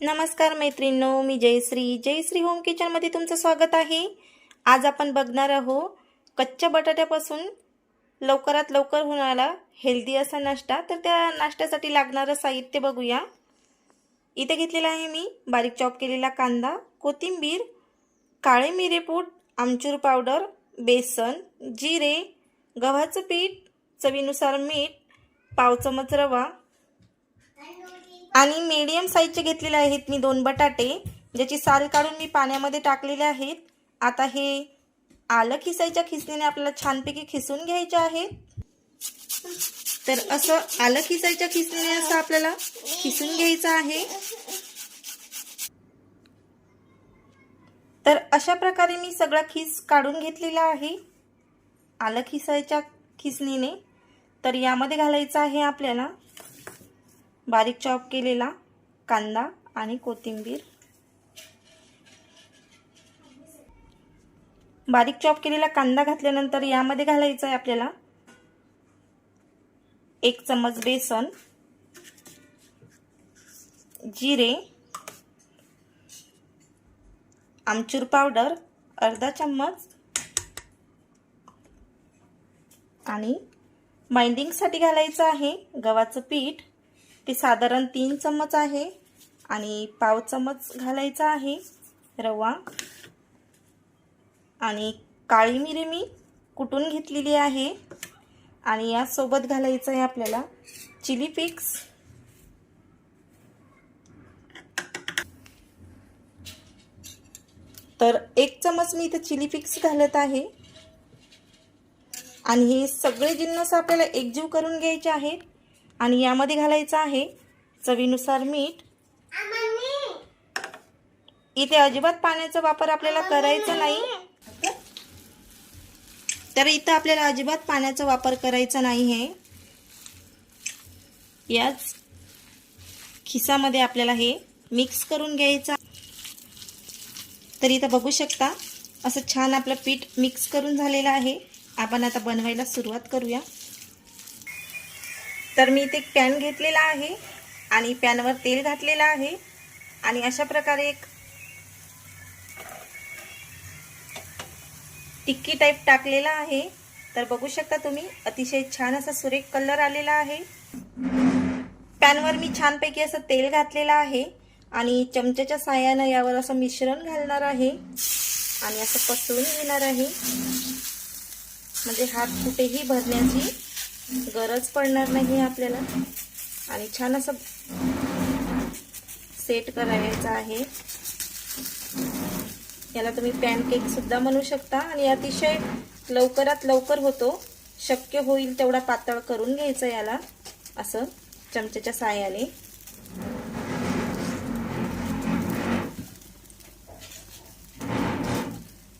नमस्कार मैत्रिणींनो मी जयश्री. जयश्री होम किचनमध्ये तुमचं स्वागत आहे. आज आपण बघणार आहोत कच्च्या बटाट्यापासून लवकरात लवकर होणारा हेल्दी असा नाश्ता. तर त्या नाश्त्यासाठी लागणारं साहित्य बघूया. इथे घेतलेला आहे मी बारीक चॉप केलेला कांदा कोथिंबीर काळे मिरेपूट आमचूर पावडर बेसन जिरे गव्हाचं पीठ चवीनुसार मीठ पाव चमच रवा आणि मीडियम साईजचे घेतलेले आहेत मी दोन बटाटे ज्याची साल काढून मी पाण्यामध्ये टाकलेले आहेत. आता हे आलं खिसायच्या खिसणीने आपल्याला छानपैकी खिसून घ्यायचे आहेत तर असं आलं खिसायच्या खिसणीने असं आपल्याला खिसून घ्यायचं आहे. तर अशा प्रकारे मी सगळा खिस काढून घेतलेला आहे. आलं खिसायच्या खिसणीने. तर यामध्ये घालायचं आहे आपल्याला बारीक चॉप केलेला कांदा आणि कोथिंबीर. बारीक चॉप केलेला कांदा घातल्यानंतर यामध्ये घालायचं आहे आपल्याला एक चमच बेसन जिरे आमचूर पावडर अर्धा चम्मच आणि बाइंडिंगसाठी घालायचं आहे गव्हाचं पीठ. ते साधारण तीन चम्मच आहे आणि पाव चम्मच घालायचा आहे रवा. आणि काळी मिरी मी कुटून घेतलेली आहे. आणि यासोबत घालायचं आहे आपल्याला चिली फिक्स तर एक चमच मी इथं चिली फिक्स घालत आहे. आणि हे सगळे जिन्नस आपल्याला एकजीव करून घ्यायचे आहेत. आणि यामध्ये घालायचं आहे चवीनुसार मीठ. इथे अजिबात पाण्याचा वापर आपल्याला करायचा नाही. तर इथं आपल्याला अजिबात पाण्याचा वापर करायचा नाही आहे याच खिसामध्ये आपल्याला हे मिक्स करून घ्यायचं. तर इथं बघू शकता असं छान आपलं पीठ मिक्स करून झालेलं आहे. आपण आता बनवायला सुरुवात करूया. तर मी इथे एक पॅन घेतलेला आहे आणि पॅनवर तेल घातलेलं आहे. आणि अशा प्रकारे एक टिक्की टाईप टाकलेला आहे. तर बघू शकता तुम्ही अतिशय छान असा सुरेख कलर आलेला आहे. पॅनवर मी छानपैकी असं तेल घातलेलं आहे. आणि चमच्याच्या साह्यानं यावर असं मिश्रण घालणार आहे. आणि असं पसरून घेणार आहे. म्हणजे हात कुठेही भरण्याची गरज पडणार नाही आपल्याला. आणि छान असं सेट करायचं आहे. याला तुम्ही पॅनकेक सुद्धा म्हणू शकता. आणि अतिशय लवकरात लवकर होतो. शक्य होईल तेवढा पातळ करून घ्यायचं याला. असं चमच्याच्या साह्याने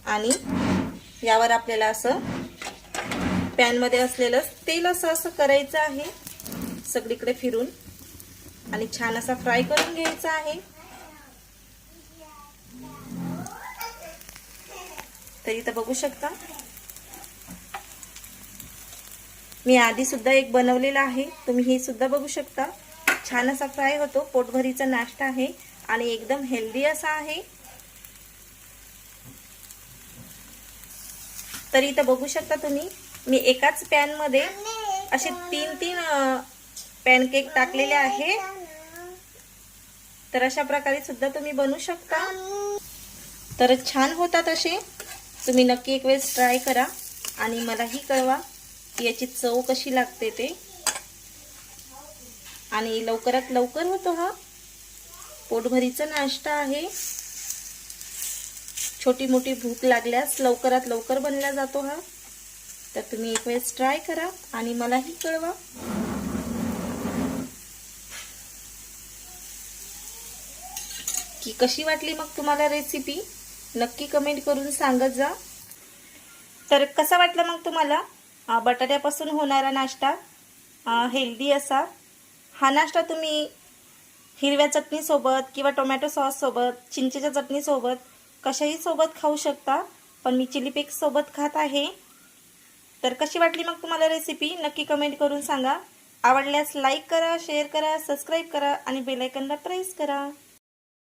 आणि यावर आपल्याला असं पॅनमध्ये असलेलं तेल असं असं करायचं आहे. सगळीकडे फिरून आणि छान असा फ्राय करून घ्यायचा आहे. तर इथं बघू शकता. मी आधी सुद्धा एक बनवलेला आहे. तुम्ही हे सुद्धा बघू शकता. छान असा फ्राय होतो. पोटभरीचा नाश्ता आहे आणि एकदम हेल्दी असा आहे. तर इथं बघू शकता तुम्ही. मी एकाच पॅनमध्ये असे तीन तीन पॅनकेक टाकलेले आहे. तर अशा प्रकारे सुद्धा तुम्ही बनवू शकता. तर छान होतात असे. तुम्ही नक्की एक वेळेस ट्राय करा आणि मलाही कळवा की याची चव कशी लागते ते. आणि लवकरात लवकर होतो हा. पोटभरीचा नाश्ता आहे. छोटी मोठी भूक लागल्यास लवकरात लवकर बनला जातो हा. तर तुम्ही एक वेळेस ट्राय करा आणि मलाही कळवा. की कशी वाटली मग तुम्हाला रेसिपी नक्की कमेंट करून सांगत जा. तर कसा वाटला मग तुम्हाला? बटाट्यापासून होणारा नाश्ता हेल्दी असा. हा नाश्ता तुम्ही हिरव्या चटणीसोबत किंवा टोमॅटो सॉससोबत चिंचेच्या चटणीसोबत कशाही सोबत खाऊ शकता पण मी चिली पेक्ससोबत खात आहे. तर कशी वाटली मग तुम्हाला रेसिपी नक्की कमेंट करून सांगा. आवडल्यास लाईक करा शेअर करा सबस्क्राईब करा आणि बेलायकनला प्रेस करा.